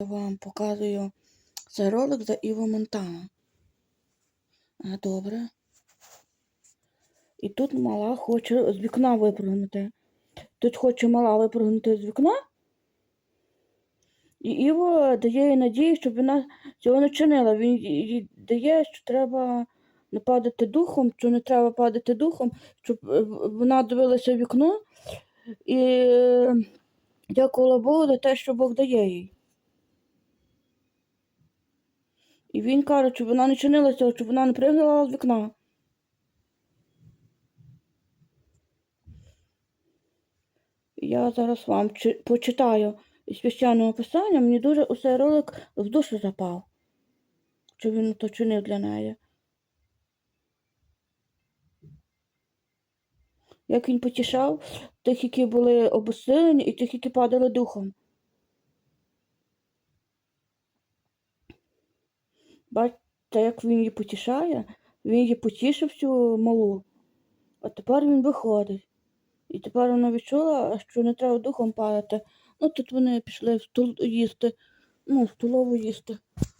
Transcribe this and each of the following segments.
Я вам показую цей ролик за Іво Монтана. Добре. І тут мала хоче з вікна випрыгнути. Тут хоче мала випрыгнути з вікна. І Іво дає їй надію, щоб вона цього не чинила. Він їй дає, що треба не падати духом, що не треба падати духом, щоб е, вона дивилася в вікно і е, дякувала Богу за те, що Бог дає їй. І він каже, щоб вона не чинила цього, щоб вона не пригнула з вікна. Я зараз вам чи- почитаю із священного писання. Мені дуже цей ролик в душу запав, що він то чинив для неї. Як він потішав тих, які були обосилені, і тих, які падали духом. Бачите, як він її потішає, він її потішив цю малу, а тепер він виходить. І тепер вона відчула, що не треба духом падати. Ну тут вони пішли в стол їсти, ну, в столову їсти.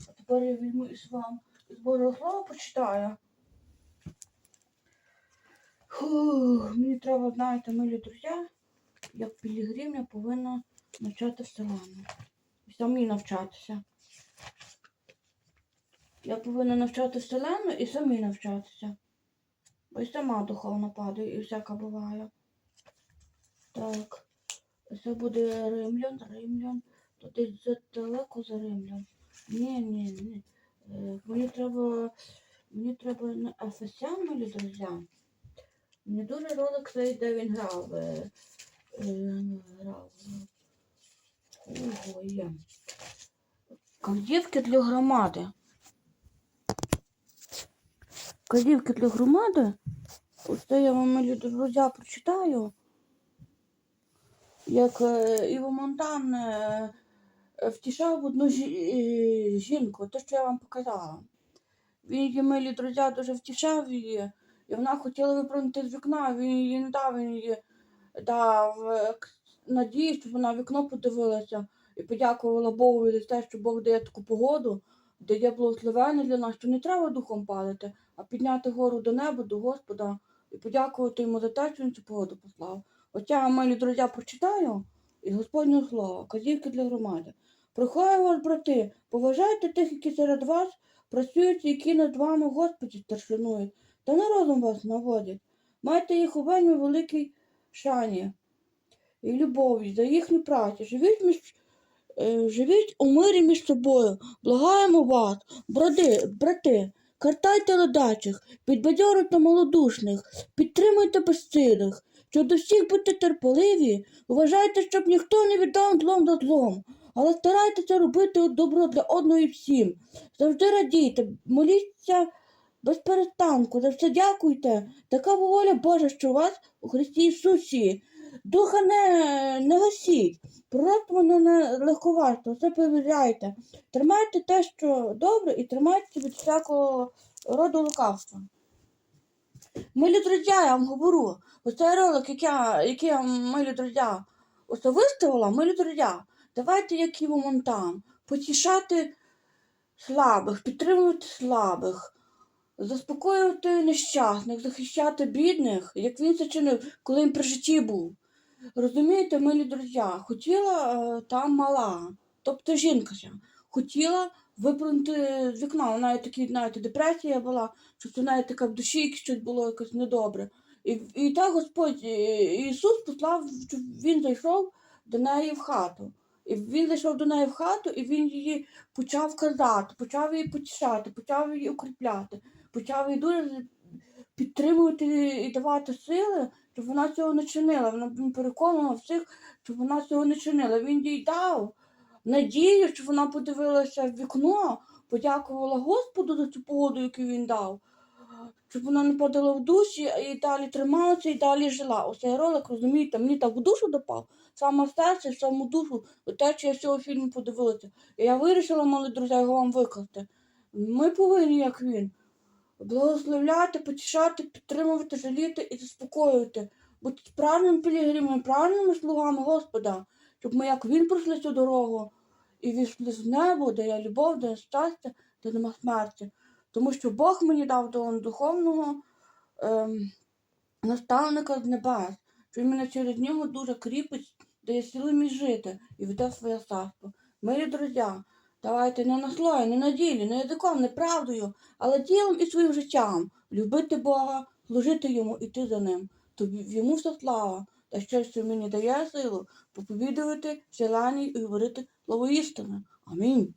А тепер я візьму із вам з Божого слова почитаю. Фух, мені треба, знаєте, милі друзі, як пілігрим я повинна навчати вселену. І самі навчатися. Я повинна навчати вселену і самі навчатися. Бо й сама духовно падаю і всяка буває. Так. Це буде римлян, римлян. То десь задалеко за римлян. Ні, ні, ні. Е, Мені треба. Мені треба на Ефесян, мої друзі. Мені дуже ролик цей, де він грав. е, е, грав. Ого, є. Кардівки для громади. Кардівки для громади. Оце я вам, мої друзі, прочитаю. Як е, Іво Монтан е, втішав одну е, жінку, те, що я вам показала. Він її, милі друзі, дуже втішав її, і вона хотіла випрыгнути з вікна, він її не дав, він її дав надію, щоб вона в вікно подивилася і подякувала Богу за те, що Бог дає таку погоду, дає благословення для нас, що не треба духом падати, а підняти гору до неба, до Господа і подякувати йому за те, що він цю погоду послав. От я милі друзі, прочитаю із Господнього слова, казівки для громади. Прохаю вас, брати, поважайте тих, які серед вас працюють, які над вами Господі старшинують, та народом вас наводять. Майте їх у вельми великій шані і любові за їхню працю. Живіть, між, е, живіть у мирі між собою. Благаємо вас, брати, брати, картайте ледачих, підбадьоруйте малодушних, підтримуйте безсилих. Що до всіх будьте терпеливі, вважайте, щоб ніхто не віддав злом за злом, але старайтеся робити добро для одного і всім. Завжди радійте, моліться без перестанку, за все дякуйте. Така воля Божа, що у вас у Христі Ісусі. Духа не, не гасіть, пророцтво не на легковарство, все перевіряйте. Тримайте те, що добре, і тримайте від всякого роду лукавства. Милі друзі, я вам говорю, оцей ролик, який я, який я милі друзі, оце виставила, милі друзі, давайте, як Іво Монтан, потішати слабих, підтримувати слабих, заспокоювати нещасних, захищати бідних, як він це чинив, коли він при житті був. Розумієте, милі друзі, хотіла е, там мала, тобто жінка хотіла випрыгнути з вікна. Неї такі, знаєте, депресія була, що в неї така в душі щось було якось недобре. І, і так Господь Ісус послав, щоб він зайшов до неї в хату. І він зайшов до неї в хату, і він її почав казати, почав її потішати, почав її укріпляти, почав її дуже підтримувати і давати сили, щоб вона цього не чинила. Вона переконувала всіх, щоб вона цього не чинила. Він їй дав надію, що вона подивилася в вікно, подякувала Господу за цю погоду, яку він дав. Щоб вона не падала в душі і далі трималася і далі жила. Оцей ролик, розумієте, мені так в душу допав, саме серце, в саму душу, те, що я з цього фільму подивилася. І я вирішила, мали друзі, його вам викласти. Ми повинні, як він, благословляти, потішати, підтримувати, жаліти і заспокоювати. Бути справжніми пілігримами, правильними слугами Господа, щоб ми, як він пройшли цю дорогу, і війшли в небо, де є любов, де є щастя, де нема смерті. Тому що Бог мені дав того духовного ем, наставника з небес, що він мене через нього дуже кріпить, дає сили мені жити і веде своє царство. Милі друзі, давайте не на слові, не на ділі, не язиком, не правдою, але ділом і своїм життям любити Бога, служити йому, іти за ним. Тобі йому вся слава, та ще що мені дає силу проповідувати, вселані і говорити слово істини. Амінь.